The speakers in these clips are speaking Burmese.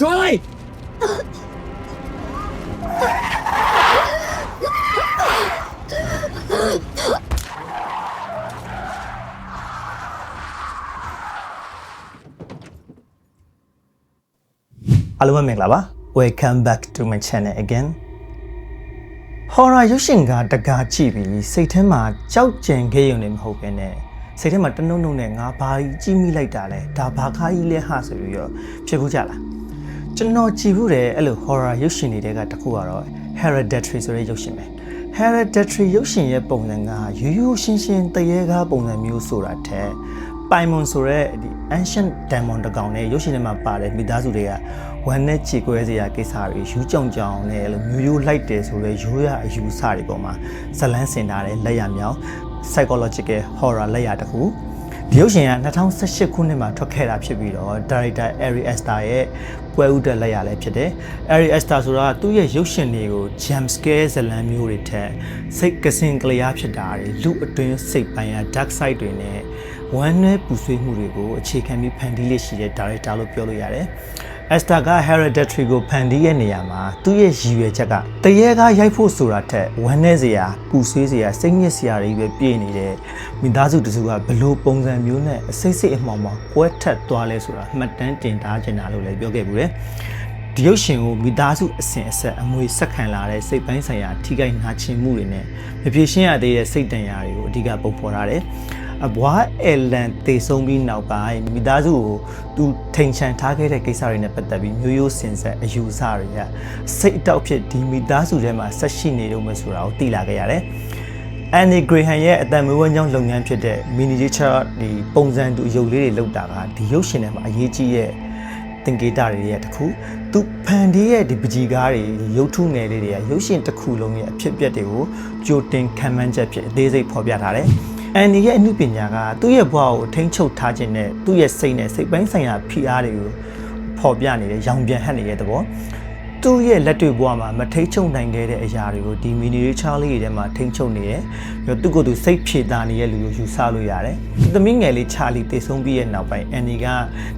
Joy! အားလုံးပဲမင်္ဂလာပါ Welcome back to my channel again Horror ရုပ်ရှင်ကတကားကြည့်ပြီးစိတ်ထဲမှာကြောက်ကြံခဲ့ရုံနဲ့မဟုတ်ဘဲနဲ့ စိတ်ထဲမှာတနှုံနှုံနဲ့ငါဘာကြီးကြည့်မိလိုက်တာလဲဒါဘာခါကြီးလဲဟာဆိုပြီးတော့ဖြစ်ဘူးကြလားကျွန်တော်ကြည့်ဘူးတယ်အဲ့လို horror ရုပ်ရှင်တွေကတခုကတော့ Hereditary ဆိုတဲ့ရုပ်ရှင်ပဲ Hereditary ရုပ်ရှင်ရဲ့ပုံစံကရိုးရိုးရှင်းရှင်းတရေကားပုံစံမျိုးဆိုတာထက်ပိုင်မွန်ဆိုတဲ့ဒီ ancient demon တကောင်နဲ့ရုပ်ရှင်ထဲမှာပါတဲ့မိသားစုတွေကဝမ်းနဲ့ခြေကွဲစရာကိစ္စတွေယူကြောင်ကြောင်နဲ့အဲ့လိုမျိုးရိုးလိုက်တယ်ဆိုတော့ရိုးရအယူဆတွေပေါ်မှာဇလန်းစင်ထားတဲ့လက်ရမြောင် psychological horror လက်ရတစ်ခုဒီရုပ်ရှင်က2018ခုနှစ်မှာထွက်ခဲ့တာဖြစ်ပြီးတော့ director Ari Aster ရဲ့ပွဲဥတဲ့လက်ရလည်းဖြစ်တယ်။ Ari Aster ဆိုတာသူ့ရဲ့ရုပ်ရှင်တွေကို jump scare ဇလံမျိုးတွေထက်စိတ်ကစင်ကလျားဖြစ်တာတွေလူအတွင်းစိတ်ပိုင်းရာ dark side တွေနဲ့ဝမ်းနည်းပူဆွေးမှုတွေကိုအခြေခံပြီးဖန်တီးလေးရှိတဲ့ director လို့ပြောလို့ရတယ်။ Esther က Hereditary ကိုဖန်တီးရဲ့နေရာမှာသူ့ရဲ့ရည်ရွယ်ချက်ကတရေကားရိုက်ဖို့ဆိုတာထက်ဝမ်းနည်းစရာပူဆွေးစရာစိတ်ညစ်စရာတွေပဲပြည့်နေတဲ့မိသားစုတစုကဘလို့ပုံစံမျိုးနဲ့အစိတ်စိတ်အမှောင်မှောင်ကွဲထက်သွားလဲဆိုတာမှတ်တမ်းတင်ထားခြင်းတာလို့လည်းပြောခဲ့ဘူးတယ်ဒီရုပ်ရှင်ကိုမိသားစုအစဉ်အဆက်အမွေဆက်ခံလာတဲ့စိတ်ပိုင်းဆိုင်ရာထိခိုက်နာကျင်မှုတွေနဲ့မပြေရှင်းရသေးတဲ့စိတ်တန်ရာတွေကိုအဓိကပုံဖော်ထားတယ် အဘွားအယ်လန်တေဆုံးပြီးနောက်ပိုင်းမိသားစုကိုသူထိန်ချန်ထားခဲ့တဲ့ကိစ္စတွေနဲ့ပတ်သက်ပြီးမျိုးရိုးစင်ဆက်အယူဆတွေကစိတ်အတောက်ဖြစ်ဒီမိသားစုထဲမှာဆက်ရှိနေတော့မယ်ဆိုတာကိုသိလာခဲ့ရတယ်။ Annie Graham ရဲ့အတံမွေးဝမ်းကြောင်းလုပ်ငန်းဖြစ်တဲ့ miniature ဒီပုံစံတူရုပ်လေးတွေလောက်တာကဒီရုပ်ရှင်ထဲမှာအရေးကြီးရဲ့သင်္ကေတတွေရဲ့တစ်ခုသူဖန်တီးရဲ့ဒီပကြီကားတွေရုပ်ထုငယ်လေးတွေကရုပ်ရှင်တစ်ခုလုံးရဲ့အဖြစ်အပျက်တွေကိုကြိုတင်ခံမှန်းချက်ဖြစ်အသေးစိတ်ဖော်ပြထားတယ်။ အန်ဒီရဲ့အမှုပညာကသူ့ရဲ့ဘဝကိုထိန်းချုပ်ထားခြင်းနဲ့သူ့ရဲ့စိတ်နဲ့စိတ်ပိုင်းဆိုင်ရာဖိအားတွေကိုဖော်ပြနေတဲ့ရောင်ပြန်ဟပ်နေတဲ့သဘော သူ့ရဲ့လက်တွေ့ဘဝမှာမထိတ်ချုံနိုင်ခဲ့တဲ့အရာတွေကိုဒီမီနီရေးချားလေးတွေထဲမှာထိန်းချုပ်နေရပြီးတော့သူ့ကိုယ်သူစိတ်ဖြေတာနေတဲ့လူကိုယူဆလို့ရတယ်။သမီးငယ်လေးချာလီတည်ဆုံးပြီးရဲ့နောက်ပိုင်းအန်ဒီက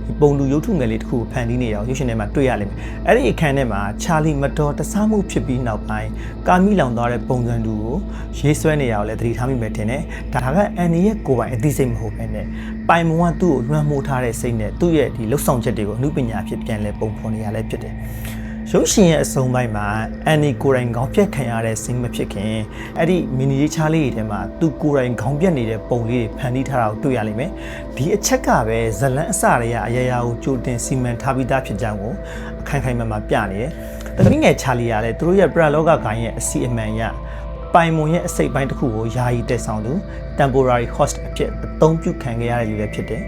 ဒီပုံလူရုပ်ထုငယ်လေးတစ်ခုကိုဖန်တီးနေအောင်ရုပ်ရှင်ထဲမှာတွေ့ရလိမ့်မယ်။အဲ့ဒီအခန်းထဲမှာချာလီမတော်တဆမှုဖြစ်ပြီးနောက်ပိုင်းကာမိလောင်သွားတဲ့ပုံစံတူကိုရေးဆွဲနေရအောင်လည်းသတိထားမိမယ်ထင်တယ်။ဒါကအန်ဒီရဲ့ကိုယ်ပိုင်အသိစိတ်မဟုတ်ဘဲနဲ့ပိုင်မွန်ကသူ့ကိုလွှမ်းမိုးထားတဲ့စိတ်နဲ့သူ့ရဲ့ဒီလှုပ်ဆောင်ချက်တွေကိုအမှုပညာဖြစ်ပြန်လဲပုံဖော်နေရလဲဖြစ်တယ်။ ရုပ်ရှင်ရဲ့အဆုံးပိုင်းမှာအန်နီကိုရိုင်းခေါင်းပြက်ခံရတဲ့စင်းမဖြစ်ခင်အဲ့ဒီမီနီရေးချားလေးတွေထဲမှာသူကိုရိုင်းခေါင်းပြက်နေတဲ့ပုံလေးတွေဖန်တီးထားတာကိုတွေ့ရလိမ့်မယ်ဒီအချက်ကပဲဇလန်းအစတွေကအရာရာကိုကြိုတင်စီမံထားပြီးသားဖြစ်ကြောင်းကိုအခိုင်ခိုင်မာမာပြနေတယ်တမီးငယ်ချာလီကလည်းသူတို့ရဲ့ပရလောကဂိုင်းရဲ့အစီအမံရပိုင်မွန်ရဲ့အစိတ်ပိုင်းတစ်ခုကိုယာယီတက်ဆောင်သူ temporary host အဖြစ်အသုံးပြုခံခဲ့ရတဲ့လူလည်းဖြစ်တယ်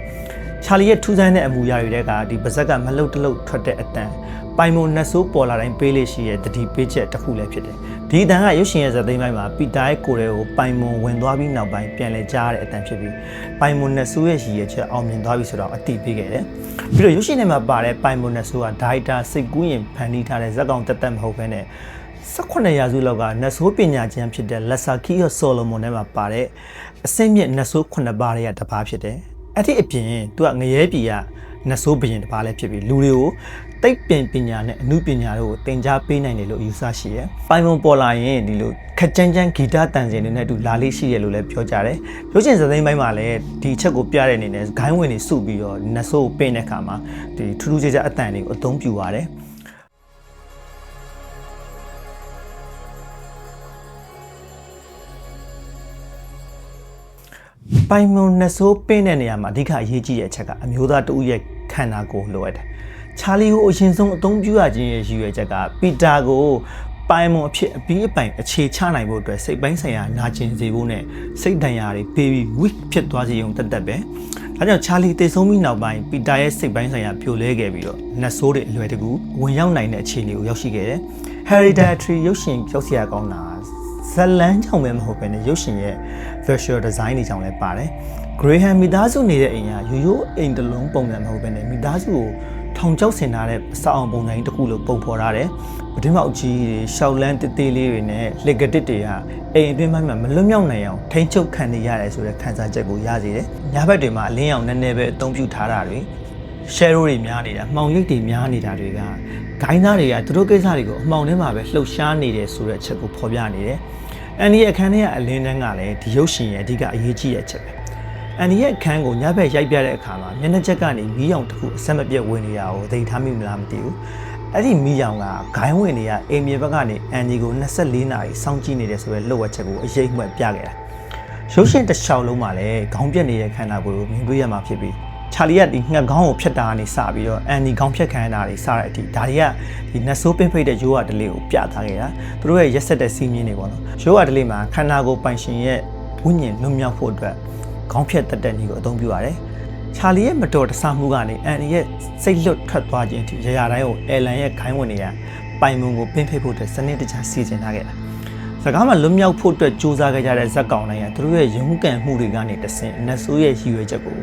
ချာလီရဲ့ထူးဆန်းတဲ့အမူအရာတွေတဲကဒီပါဇက်ကမလှုပ်တလှုပ်ထွက်တဲ့အတန်ပိုင်မွန်နတ်ဆိုးပေါ်လာတိုင်းပေးလေးရှိရဲ့တတိပေးချက်တစ်ခုလည်းဖြစ်တယ်။ဒီအတန်ကရုပ်ရှင်ရဲ့ဇာတ်သိမ်းပိုင်းမှာပီတာရဲ့ကိုယ်တွေကိုပိုင်မွန်ဝင်သွားပြီးနောက်ပိုင်းပြန်လဲကြားရတဲ့အတန်ဖြစ်ပြီးပိုင်မွန်နတ်ဆိုးရဲ့ရည်ရဲ့ချက်အောင်မြင်သွားပြီဆိုတော့အတိပေးခဲ့တယ်။ပြီးတော့ရုပ်ရှင်ထဲမှာပါတဲ့ပိုင်မွန်နတ်ဆိုးကဒိုက်တာစိတ်ကူးရင်ဖန်တီးထားတဲ့ဇက်ကောင်တက်တက်မဟုတ်ဘဲနဲ့18ရာစုလောက်ကနတ်ဆိုးပညာကျမ်းဖြစ်တဲ့လက်ဆာခီယောဆိုလိုမွန်ထဲမှာပါတဲ့အစင်းမြင့်နတ်ဆိုး9ပါးရဲ့တစ်ပါးဖြစ်တယ်။ အဲ့ဒီအပြင်သူကငရဲပြည်ကနတ်ဆိုးဘရင်တစ်ပါးလည်းဖြစ်ပြီးလူတွေကိုတိတ်ပင်ပညာနဲ့အမှုပညာတို့ကိုသင်ကြားပေးနိုင်တယ်လို့ယူဆရှိရယ်။ပိုင်မွန်ပေါ်လာရင်ဒီလိုခက်ကြမ်းကြမ်းဂီတတန်စင်တွေနဲ့အတူလာလေးရှိရလို့လည်းပြောကြတယ်။ရုပ်ရှင်စသိမ်းပိုင်းမှာလည်းဒီချက်ကိုပြတဲ့အနေနဲ့ဂိုင်းဝင်တွေစုပြီးတော့နတ်ဆိုးကိုပင့်တဲ့အခါမှာဒီထူးထူးခြားခြားအတန်တွေကိုအသုံးပြုရတယ်။ ပိုင်မွန်နဆိုးပင်းတဲ့နေရာမှာအဓိကအရေးကြီးတဲ့အချက်ကအမျိုးသားတဦးရဲ့ခန္ဓာကိုယ်လိုအပ်တယ်။ချာလီကိုအရင်ဆုံးအသုံးပြုရခြင်းရဲ့ရည်ရွယ်ချက်ကပီတာကိုပိုင်မွန်အဖြစ်အပြီးအပိုင်အခြေချနိုင်ဖို့အတွက်စိတ်ပိုင်းဆိုင်ရာနာကျင်စေဖို့နဲ့စိတ်ဒဏ်ရာတွေပေးပြီး weak ဖြစ်သွားစေုံတက်တက်ပဲ။ဒါကြောင့်ချာလီတည်ဆုံးပြီးနောက်ပိုင်းပီတာရဲ့စိတ်ပိုင်းဆိုင်ရာပြိုလဲခဲ့ပြီးတော့နတ်ဆိုးတွေအလွယ်တကူဝင်ရောက်နိုင်တဲ့အခြေအနေကိုရောက်ရှိခဲ့တယ်။ Hereditary ရုပ်ရှင်ကြောက်စရာကောင်းတာ ဇလန်းကြောင့်ပဲမဟုတ်ပဲねရုပ်ရှင်ရဲ့ visual design တွေကြောင့်လည်းပါတယ် Graham မိသားစုနေတဲ့အိမ်ကရိုးရိုးအိမ်တစ်လုံးပုံစံမဟုတ်ပဲねမိသားစုကိုထောင်ချောက်ဆင်ထားတဲ့စောင်းပုံစံကြီးတစ်ခုလိုပုံဖော်ထားတယ်ပဒင်းမောက်ကြီးတွေရှောက်လန်းတေးသေးလေးတွေနဲ့လက်ကတစ်တွေကအိမ်အတွင်းပိုင်းမှာမလွတ်မြောက်နိုင်အောင်ထိန်းချုပ်ခံနေရတယ်ဆိုတဲ့ခံစားချက်ကိုရစေတယ်ညဘက်တွေမှာအလင်းရောင်နည်းနည်းပဲအသုံးပြုထားတာတွေ share တွေများနေတာမှောင်ရိပ်တွေများနေတာတွေကဂိုင်းသားတွေကသူတို့ကိစ္စတွေကိုအမှောင်ထဲမှာပဲလှုပ်ရှားနေတယ်ဆိုတဲ့အချက်ကိုဖော်ပြနေတယ်။အန်ဒီရဲ့အခန်းထဲကအလင်းတန်းကလည်းဒီရုပ်ရှင်ရဲ့အဓိကအရေးကြီးတဲ့အချက်ပဲ။အန်ဒီရဲ့အခန်းကိုညဘက်ရိုက်ပြတဲ့အခါမှာမျက်နှာချက်ကနေမီးရောင်တစ်ခုအဆက်မပြတ်ဝင်နေတာကိုသိထားမိမလားမသိဘူး။အဲ့ဒီမီးရောင်ကဂိုင်းဝင်တွေကအိမ်မြေဘက်ကနေအန်ဒီကို24နာရီစောင့်ကြည့်နေတယ်ဆိုရဲလှုပ်ဝက်ချက်ကိုအရေးမှတ်ပြခဲ့တာ။ရုပ်ရှင်တစ်လျှောက်လုံးမှာလည်းခေါင်းပြက်နေတဲ့ခန္ဓာကိုယ်ကိုမြင်တွေ့ရမှာဖြစ်ပြီး ချာလီကဒီငှက်ခေါင်းကိုဖြတ်တာကနေစပြီးတော့အန်ဒီခေါင်းဖြတ်ခံရတာတွေစတဲ့အထိဒါတွေကဒီနတ်ဆိုးပင်းဖိတ်တဲ့ရိုးရတလေးကိုပြသခဲ့တာသူတို့ရဲ့ရက်ဆက်တဲ့စီးမြင်တွေပေါ့နော်ရိုးရတလေးမှာခန္ဓာကိုယ်ပိုင်ရှင်ရဲ့ဝိညာဉ်လွတ်မြောက်ဖို့အတွက်ခေါင်းဖြတ်တတ်တဲ့နည်းကိုအသုံးပြုရတယ်ချာလီရဲ့မတော်တဆမှုကနေအန်ဒီရဲ့စိတ်လွတ်ထွက်သွားခြင်းအထိရရတိုင်းကိုအယ်လန်ရဲ့ခိုင်းဝင်တွေကပိုင်မုံကိုပင်းဖိတ်ဖို့အတွက်စနစ်တကျစီစဉ်ထားခဲ့တာစကားမှာလွတ်မြောက်ဖို့အတွက်စူးစမ်းခဲ့ကြတဲ့ဇက်ကောင်တိုင်းကသူတို့ရဲ့ရုန်းကန်မှုတွေကနေတဆင့်နတ်ဆိုးရဲ့ရည်ရွယ်ချက်ကို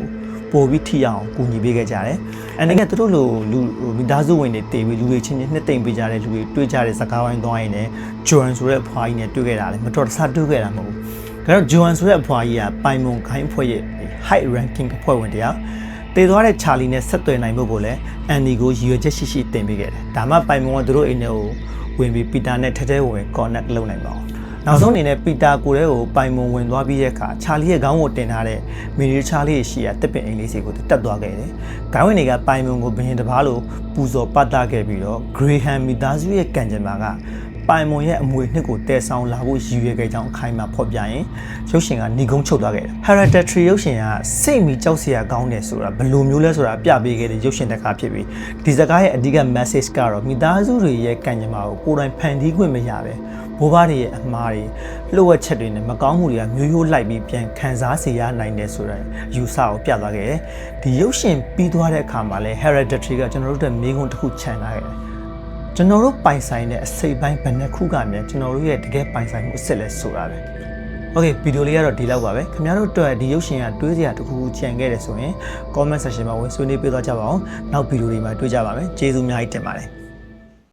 ပိုပြီးထိအောင်ကူညီပေးခဲ့ကြတယ်။အဲဒီကသူတို့လိုလူမိသားစုဝင်တွေတည်ပြီးလူတွေချင်းချင်းနှစ်သိမ့်ပေးကြတဲ့လူတွေတွေ့ကြတဲ့ဇကားဝိုင်းသွားရင်လည်းဂျွန်ဆိုတဲ့အဖွားကြီးနဲ့တွေ့ခဲ့တာလေမတော်တဆတွေ့ခဲ့တာမဟုတ်ဘူး။ဒါတော့ဂျွန်ဆိုတဲ့အဖွားကြီးကပိုင်မုံခိုင်းဖွဲ့ရဲ့ high ranking အဖွဲ့ဝင်တရားတည်သွားတဲ့ချာလီနဲ့ဆက်သွယ်နိုင်ဖို့ကိုလည်းအန်ဒီကိုရည်ရွယ်ချက်ရှိရှိတင်ပေးခဲ့တယ်။ဒါမှပိုင်မုံကသူတို့အိမ်ထဲကိုဝင်ပြီးပီတာနဲ့ထဲထဲဝင် connect လုပ်နိုင်ပါအောင်။ နောက်ဆုံးအနေနဲ့ပီတာကိုယ်ထဲကိုပိုင်မုံဝင်သွားပြီးတဲ့အခါချာလီရဲ့ခေါင်းကိုတင်ထားတဲ့မီရီချာလီရဲ့ရှီယာတစ်ပင်အိမ်လေးစီကိုတက်သွားခဲ့တယ်။ခေါင်းဝင်တွေကပိုင်မုံကိုဘရင်တစ်ပါးလိုပူဇော်ပတ်သားခဲ့ပြီးတော့ဂရေဟမ်မီသားစုရဲ့ကံကြမ္မာက ပိုင်မွန်ရဲ့အမွေနှစ်ကိုတည်ဆောင်လာဖို့ရည်ရွယ်ခဲ့ကြောင်းအခိုင်အမာဖော်ပြရင်ရုပ်ရှင်ကနေကုန်းချုပ်သွားခဲ့တယ်။ Hereditary ရုပ်ရှင်ကစိတ်မီကြောက်စရာကောင်းတယ်ဆိုတာဘယ်လိုမျိုးလဲဆိုတာပြပေးခဲ့တဲ့ရုပ်ရှင်တစ်ခါဖြစ်ပြီးဒီဇာတ်ကားရဲ့အဓိက message ကတော့မိသားစုတွေရဲ့ကံကြမ္မာကိုကိုယ်တိုင်ဖန်တီးခွင့်မရပဲဘိုးဘွားတွေရဲ့အမှားတွေလှုပ်ဝက်ချက်တွေနဲ့မကောင်းမှုတွေကမျိုးရိုးလိုက်ပြီးပြန်ခံစားစေရနိုင်တယ်ဆိုတဲ့အယူဆကိုပြသွားခဲ့တယ်။ဒီရုပ်ရှင်ပြီးသွားတဲ့အခါမှာလဲ Hereditary ကကျွန်တော်တို့အတွက်မိကုန်းတစ်ခုခြံထားခဲ့တယ်။ ကျွန်တော်တို့ပိုင်ဆိုင်တဲ့အစိတ်ပိုင်းဘယ်နှစ်ခုကမြန်ကျွန်တော်တို့ရဲ့တကယ်ပိုင်ဆိုင်မှုအစ်စ်လဲဆိုတာပဲ။ Okay ဗီဒီယိုလေးကတော့ဒီလောက်ပါပဲ။ခင်ဗျားတို့အတွက်ဒီရုပ်ရှင်ကတွေးစရာတစ်ခုခုကြံခဲ့တယ်ဆိုရင် comment section မှာဝင်ဆွေးနွေးပေးသွားကြပါအောင်။နောက်ဗီဒီယိုတွေမှာတွေ့ကြပါမယ်။ကျေးဇူးအများကြီးတင်ပါတယ်။